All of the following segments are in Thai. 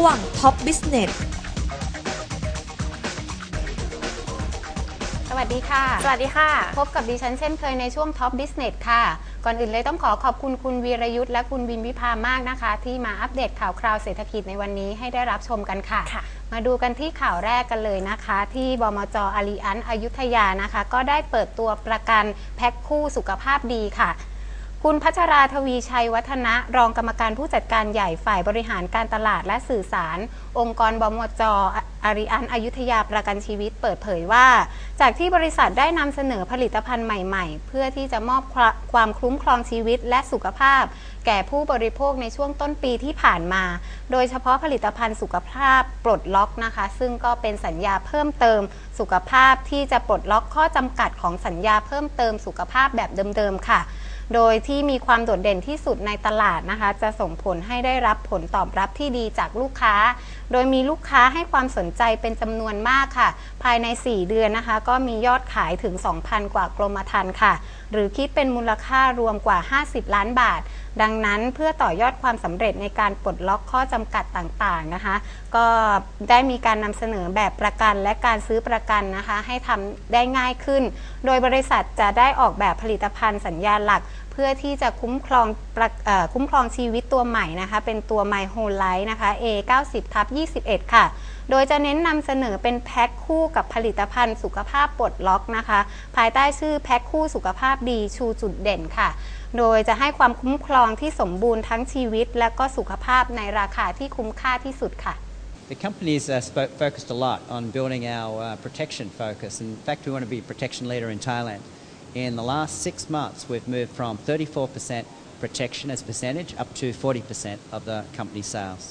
ช่วง Top Business สวัสดีค่ะ สวัสดีค่ะ พบกับดิฉันเช่นเคยในช่วง Top Business ค่ะ ก่อนอื่นเลยต้องขอขอบคุณคุณวีรยุทธ์และคุณวินวิภามากนะคะ ที่มาอัปเดตข่าวคราวเศรษฐกิจในวันนี้ให้ได้รับชมกันค่ะ ค่ะ มาดูกันที่ข่าวแรกกันเลยนะคะ ที่บมจอารีอันอยุธยานะคะ ก็ได้เปิดตัวประกันแพ็คคู่สุขภาพดีค่ะ คุณพัชราทวีชัยวัฒนะ รองกรรมการผู้จัดการใหญ่ฝ่ายบริหารการตลาดและสื่อสาร องค์กรบมจอาริอันอยุธยาประกันชีวิตเปิดเผยว่า จากที่บริษัทได้นำเสนอผลิตภัณฑ์ใหม่ๆ เพื่อที่จะมอบความคุ้มครองชีวิตและสุขภาพ แก่ผู้บริโภคในช่วงต้นปีที่ผ่านมา โดยเฉพาะผลิตภัณฑ์สุขภาพปลดล็อกนะคะ ซึ่งก็เป็นสัญญาเพิ่มเติม สุขภาพที่จะปลดล็อกข้อจำกัดของสัญญาเพิ่มเติมสุขภาพแบบเดิมๆค่ะ โดยที่มีความโดดเด่นที่สุดในตลาดนะคะ จะส่งผลให้ได้รับผลตอบรับที่ดีจากลูกค้า โดยมีลูกค้าให้ความสนใจเป็นจำนวนมากค่ะ ภายใน 4 เดือนนะคะ ก็มียอดขายถึง 2,000 กว่ากรมธรรม์ค่ะ หรือคิดเป็นมูลค่ารวมกว่า 50 ล้านบาท ดังนั้นเพื่อต่อยอดความสำเร็จในการปลดล็อกข้อจำกัดต่างๆนะคะ ก็ได้มีการนำเสนอแบบประกันและการซื้อประกันนะคะ ให้ทำได้ง่ายขึ้น โดยบริษัทจะได้ออกแบบผลิตภัณฑ์สัญญาหลักเพื่อที่จะคุ้มครองคุ้มครองชีวิตตัวใหม่นะคะ เป็นตัว My Whole Life นะคะ A 9 0ทับ21 ค่ะ โดยจะเน้นนำเสนอเป็นแพ็คคู่กับผลิตภัณฑ์สุขภาพปลดล็อกนะคะ ภายใต้ชื่อแพ็คคู่สุขภาพดีชูจุดเด่นค่ะ โดยจะให้ความคุ้มครองที่สมบูรณ์ทั้งชีวิต และก็สุขภาพในราคาที่คุ้มค่าที่สุดค่ะ The company's uh, sp- focused a lot on building our uh, protection focus. In fact, we want to be protection leader in Thailand. In the last six months, we've moved from 34% protection as percentage up to 40% of the company sales.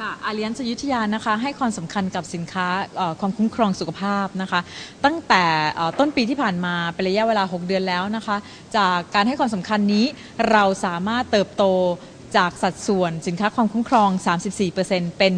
ค่ะอาเลียนสยุทธยานะคะให้ความสำคัญกับสินค้าความคุ้มครองสุขภาพนะคะตั้งแต่ต้นปีที่ผ่านมาเป็นระยะเวลา 6 เดือนแล้วนะคะจากการให้ความสำคัญนี้เราสามารถเติบโตจากสัดส่วนสินค้าความคุ้มครอง 34%เป็น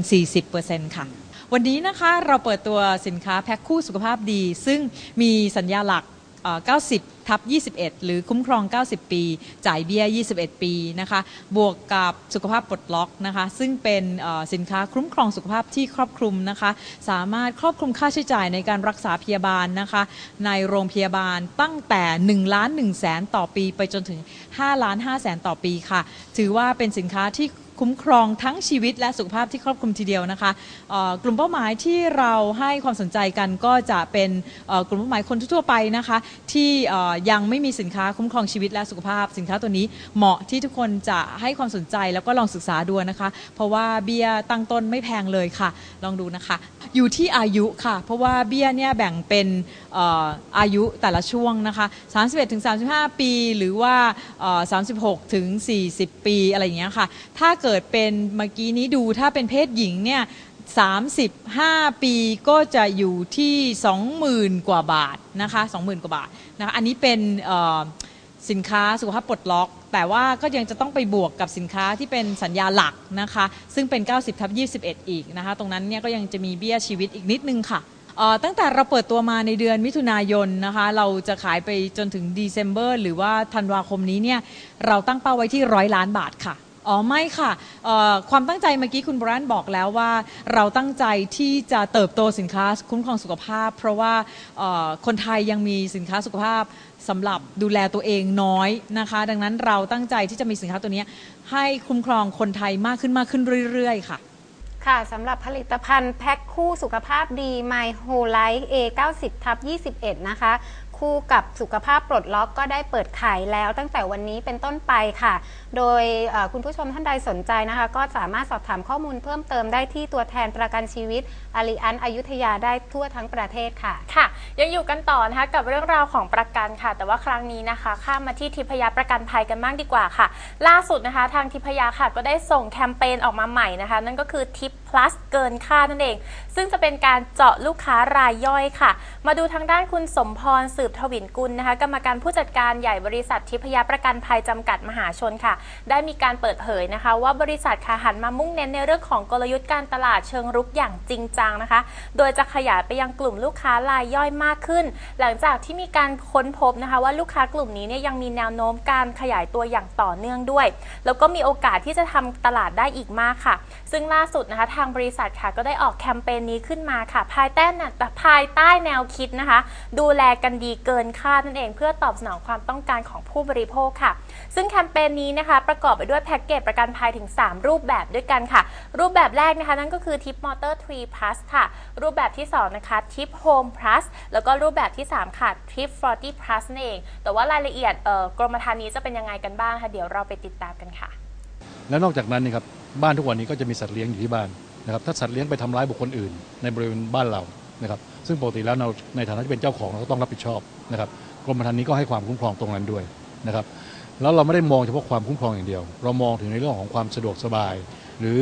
40%ค่ะวันนี้นะคะเราเปิดตัวสินค้าแพ็คคู่สุขภาพดี ซึ่งมีสัญญาหลัก 90ทับ21 หรือคุ้มครอง 90 ปี จ่ายเบี้ย 21 ปีนะคะ บวกกับสุขภาพปลดล็อกนะคะ ซึ่งเป็นสินค้าคุ้มครองสุขภาพที่ครอบคลุมนะคะ สามารถครอบคลุมค่าใช้จ่ายในการรักษาพยาบาลนะคะ ในโรงพยาบาลตั้งแต่1ล้าน1แสนต่อปี ไปจนถึง5ล้าน5แสนต่อปีค่ะ ถือว่าเป็นสินค้าที่ คุ้มครองทั้งชีวิตและสุขภาพที่ครอบคลุมทีเดียวนะคะเอ่อกลุ่มเป้าหมายที่เราให้ความสนใจกันก็จะเป็นเอ่อกลุ่มเป้าหมายคนทั่วๆไปนะคะที่เอ่อยังไม่มีสินค้าคุ้มครองชีวิตและสุขภาพ สินค้าตัวนี้เหมาะที่ทุกคนจะให้ความสนใจแล้วก็ลองศึกษาดูนะคะ เพราะว่าเบี้ยตั้งต้นไม่แพงเลยค่ะ ลองดูนะคะ อยู่ที่อายุค่ะ เพราะว่าเบี้ยเนี่ยแบ่งเป็นเอ่ออายุแต่ละช่วงนะคะ 31ถึง35 ปี หรือว่าเอ่อ36ถึง40 ปีอะไรอย่างเงี้ยค่ะถ้าเกิดเป็นเมื่อกี้นี้ดูถ้าเป็นเพศหญิงเนี่ย35 ปีก็จะอยู่ที่ 20,000 กว่าบาทนะคะ 20,000 กว่าบาทนะคะอันนี้เป็นสินค้าสุขภาพปลดล็อก แต่ว่าก็ยังจะต้องไปบวกกับสินค้าที่เป็นสัญญาหลักนะคะ ซึ่งเป็น 90ทับ21 อีกนะคะ ตรงนั้นเนี่ยก็ยังจะมีเบี้ยชีวิตอีกนิดนึงค่ะตั้งแต่เราเปิดตัวมาในเดือนมิถุนายนนะคะ เราจะขายไปจนถึง December หรือว่าธันวาคมนี้เนี่ยเราตั้งเป้าไว้ที่ร้อยล้านบาทค่ะ อ๋อไม่ค่ะเอ่อความตั้งใจเมื่อกี้คุณบรันบอกแล้วว่า เราตั้งใจที่จะเติบโตสินค้าคุ้มครองสุขภาพ เพราะว่าเอ่อคนไทยยังมีสินค้าสุขภาพสำหรับดูแลตัวเองน้อยนะคะ ดังนั้นเราตั้งใจที่จะมีสินค้าตัวนี้ให้คุ้มครองคนไทยมากขึ้นมากขึ้นเรื่อยๆค่ะ ค่ะสำหรับผลิตภัณฑ์แพ็คคู่สุขภาพดี My Whole Life A 9 0ทับ21 นะคะ คู่กับสุขภาพปลดล็อกก็ได้เปิดขายแล้วตั้งแต่วันนี้เป็นต้นไปค่ะ โดยคุณผู้ชมท่านใดสนใจนะคะ ก็สามารถสอบถามข้อมูลเพิ่มเติมได้ที่ตัวแทนประกันชีวิตอาริอันอยุธยาได้ทั่วทั้งประเทศค่ะ ค่ะ ยังอยู่กันต่อนะคะกับเรื่องราวของประกันค่ะ แต่ว่าครั้งนี้นะคะ ข้ามมาที่ทิพยประกันภัยกันบ้างดีกว่าค่ะ ล่าสุดนะคะ ทางทิพยาค่ะก็ได้ส่งแคมเปญออกมาใหม่นะคะ นั่นก็คือทิป plus เกินค่านั่นเอง ซึ่งจะเป็นการเจาะลูกค้ารายย่อยค่ะ มาดูทางด้านคุณสมพรสืบทวินกุลนะคะ กรรมการผู้จัดการใหญ่บริษัททิพยประกันภัยจำกัดมหาชนค่ะ ได้มีการเปิดเผยนะคะ ว่าบริษัทค่ะหันมามุ่งเน้นในเรื่องของกลยุทธ์การตลาดเชิงรุกอย่างจริงจังนะคะ โดยจะขยายไปยังกลุ่มลูกค้ารายย่อยมากขึ้น หลังจากที่มีการค้นพบนะคะ ว่าลูกค้ากลุ่มนี้เนี่ยยังมีแนวโน้มการขยายตัวอย่างต่อเนื่องด้วย แล้วก็มีโอกาสที่จะทำตลาดได้อีกมากค่ะ ซึ่งล่าสุดนะคะางบริษัทค่ะ ก็ได้ออกแคมเปญนี้ขึ้นมาค่ะ ภายใต้น่ะภายใต้แนวคิดนะคะ ดูแลกันดีเกินคาดนั่นเอง เพื่อตอบสนองความต้องการของผู้บริโภคค่ะ ซึ่งแคมเปญนี้นะคะ ประกอบไปด้วยแพ็กเกจประกันภัยถึง 3 รูปแบบด้วยกันค่ะ รูปแบบแรกนะคะนั่นก็คือทิปมอเตอร์3 plus ค่ะ รูปแบบที่ 2 นะคะทิปโฮม plus แล้วก็รูปแบบที่ 3 ค่ะทิป40 plus นั่นเอง แต่ว่ารายละเอียดกรมธรรม์นี้จะเป็นยังไงกันบ้างคะเดี๋ยวเราไปติดตามกันค่ะ แล้วนอกจากนั้นนี่ครับบ้านทุกวันนี้ก็จะมีสัตว์เลี้ยงอยู่ที่บ้าน นะครับถ้าสัตว์เลี้ยงไปทำร้ายบุคคลอื่น ในบริเวณบ้านเรานะครับซึ่งปกติแล้วเราในฐานะที่เป็นเจ้าของเราก็ต้องรับผิดชอบนะครับกรมธรรม์นี้ก็ให้ความคุ้มครองตรงนั้นด้วยนะครับแล้วเราไม่ได้มองเฉพาะความคุ้มครองอย่างเดียว เรามองถึงในเรื่องของความสะดวกสบาย หรือ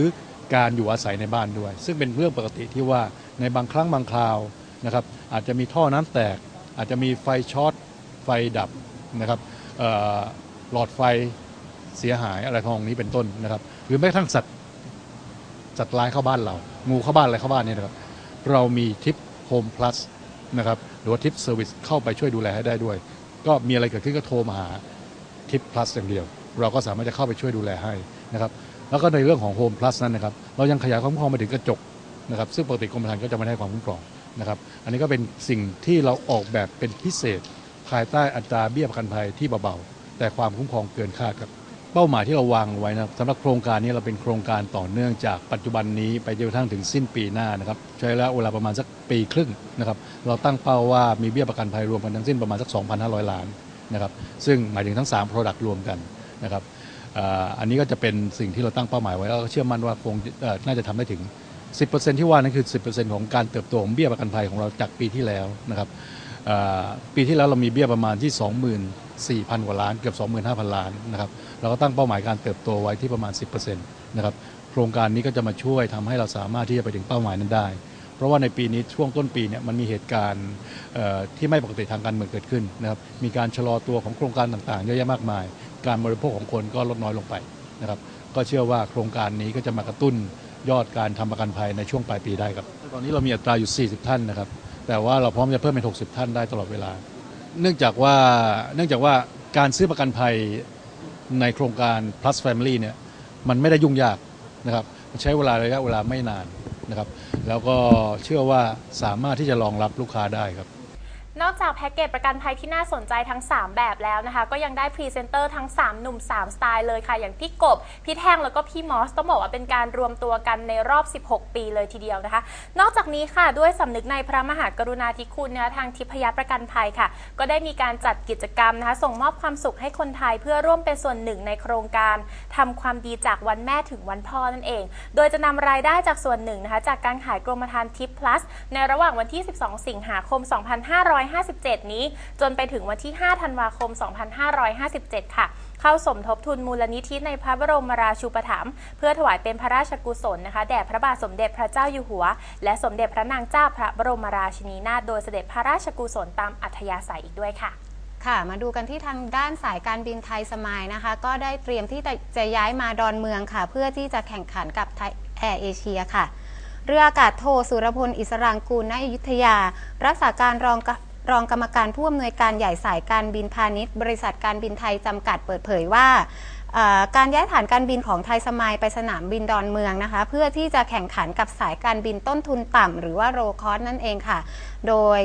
การอยู่อาศัยในบ้านด้วย ซึ่งเป็นเรื่องปกติที่ว่าในบางครั้งบางคราวนะครับอาจจะมีท่อน้ำแตก อาจจะมีไฟช็อตไฟดับนะครับหลอดไฟเสียหายอะไรทองนี้เป็นต้นนะครับ หรือแม้กระทั่งสัตว์ สัตว์ร้ายเข้าบ้านเรา งูเข้าบ้านอะไรเข้าบ้านเนี่ยนะครับ เรามีทิปโฮมพลัสนะครับหรือว่าทิปเซอร์วิสเข้าไปช่วยดูแลให้ได้ด้วย ก็มีอะไรเกิดขึ้นก็โทรมาหาทิปพลัสอย่างเดียว เราก็สามารถจะเข้าไปช่วยดูแลให้นะครับแล้วก็ในเรื่องของโฮมพลัสนั้นนะครับเรายังขยายความคุ้มครองไปถึงกระจกนะครับซึ่งปกติกรมธรรม์ก็จะไม่ได้ความคุ้มครองนะครับอันนี้ก็เป็นสิ่งที่เราออกแบบเป็นพิเศษ ภายใต้อัตราเบี้ยประกันภัยที่เบาๆแต่ความคุ้มครองเกินค่าครับ เป้าหมายที่เราวางไว้นะครับสำหรับโครงการนี้เราเป็นโครงการต่อเนื่องจากปัจจุบันนี้ไปจนกระทั่งถึงสิ้นปีหน้านะครับใช้ระยะเวลาประมาณสักปีครึ่งนะครับเราตั้งเป้าว่ามีเบี้ยประกันภัยรวมกันทั้งสิ้นประมาณสัก 2,500 ล้านนะครับซึ่งหมายถึงทั้ง 3 Product รวมกันนะครับอันนี้ก็จะเป็นสิ่งที่เราตั้งเป้าหมายไว้แล้วก็เชื่อมั่นว่าคงน่าจะทำได้ถึง 10%ที่ว่านั่นคือ 10%ของการเติบโตของเบี้ยประกันภัยของเราจากปีที่แล้วนะครับปีที่แล้วเรามีเบี้ยประมาณที่ 4,000 กว่าล้านเกือบ 25,000 ล้านนะครับเราก็ตั้งเป้าหมายการเติบโตไว้ที่ประมาณ 10%นะครับโครงการนี้ก็จะมาช่วยทำให้เราสามารถที่จะไปถึงเป้าหมายนั้นได้ เพราะว่าในปีนี้ช่วงต้นปีเนี่ยมันมีเหตุการณ์ที่ไม่ปกติทางการเมืองเกิดขึ้นนะครับมีการชะลอตัวของโครงการต่างๆเยอะแยะมากมาย การบริโภคของคนก็ลดน้อยลงไปนะครับก็เชื่อว่าโครงการนี้ก็จะมากระตุ้นยอดการทำประกันภัยในช่วงปลายปีได้ครับ ตอนนี้เรามีอัตราอยู่ 40 ท่านนะครับ แต่ว่าเราพร้อมจะเพิ่มเป็น 60 ท่านได้ตลอดเวลา เนื่องจากว่าเนื่องจากว่าการซื้อประกันภัยในโครงการ plus family เนี่ยมันไม่ได้ยุ่งยากนะครับใช้เวลาระยะเวลาไม่นานนะครับ แล้วก็เชื่อว่าสามารถที่จะรองรับลูกค้าได้ครับ นอกจากแพ็กเกจประกันภัยที่น่าสนใจทั้ง 3 แบบแล้วนะคะ ก็ยังได้พรีเซนเตอร์ทั้ง 3 หนุ่ม 3 สไตล์เลยค่ะ อย่างพี่กบ พี่แท่งแล้วก็พี่มอส ต้องบอกว่าเป็นการรวมตัวกันในรอบ 16 ปีเลยทีเดียวนะคะ นอกจากนี้ค่ะ ด้วยสำนึกในพระมหากรุณาธิคุณนะทางทิพยประกันภัยค่ะ ก็ได้มีการจัดกิจกรรมนะคะ ส่งมอบความสุขให้คนไทยเพื่อร่วมเป็นส่วนหนึ่งในโครงการทำความดีจากวันแม่ถึงวันพ่อนั่นเอง โดยจะนำรายได้จากส่วนหนึ่งนะคะจากการขายกรมธรรม์ทิป plus ในระหว่างวันที่ 12 สิงหาคม2557 นี้ จนไปถึงวันที่ 5 ธันวาคม 2557 ค่ะ เข้าสมทบทุนมูลนิธิในพระบรมราชูปถัมภ์เพื่อถวายเป็นพระราชกุศลนะคะแด่พระบาทสมเด็จพระเจ้าอยู่หัว และสมเด็จพระนางเจ้าพระบรมราชินีนาถโดยเสด็จพระราชกุศลตามอัธยาศัยอีกด้วยค่ะค่ะ มาดูกันที่ทางด้านสายการบินไทยสมายนะคะ ก็ได้เตรียมที่จะจะย้ายมาดอนเมืองค่ะ เพื่อที่จะแข่งขันกับไทยแอร์เอเชียค่ะ เรืออากาศโทสุรพลอิสรางกูลณอยุธยา รักษาการรอง รองกรรมการผู้อำนวยการใหญ่สายการบินพาณิชย์ บริษัทการบินไทยจำกัดเปิดเผยว่าการย้ายฐานการบินของไทยสมายไปสนามบินดอนเมืองนะคะ เพื่อที่จะแข่งขันกับสายการบินต้นทุนต่ำหรือว่าโรคอสนั่นเองค่ะ โดย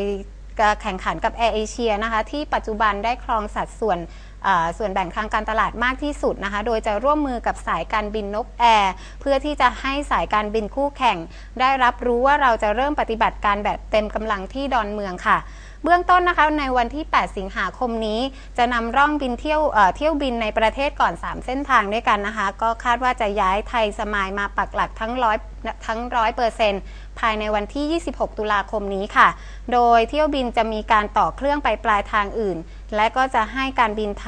แข่งขันกับแอร์เอเชียนะคะ ที่ปัจจุบันได้ครองสัดส่วนส่วนแบ่งทางการตลาดมากที่สุดนะคะ โดยจะร่วมมือกับสายการบินนกแอร์เพื่อที่จะให้สายการบินคู่แข่ง ได้รับรู้ว่าเราจะเริ่มปฏิบัติการแบบเต็มกำลังที่ดอนเมืองค่ะ เบื้องต้นนะคะในวันที่ 8 สิงหาคมนี้ จะนำร่องบินเที่ยวเอ่อเที่ยวบินในประเทศก่อน 3 เส้นทางด้วยกันนะคะ ก็คาดว่าจะย้ายไทยสมายมาปักหลักทั้งร้อยทั้งร้อยเปอร์เซ็นต์ภายในวันที่ 26 ตุลาคมนี้ค่ะ โดยเที่ยวบินจะมีการต่อเครื่องไปปลายทางอื่น และก็จะให้การบินไทย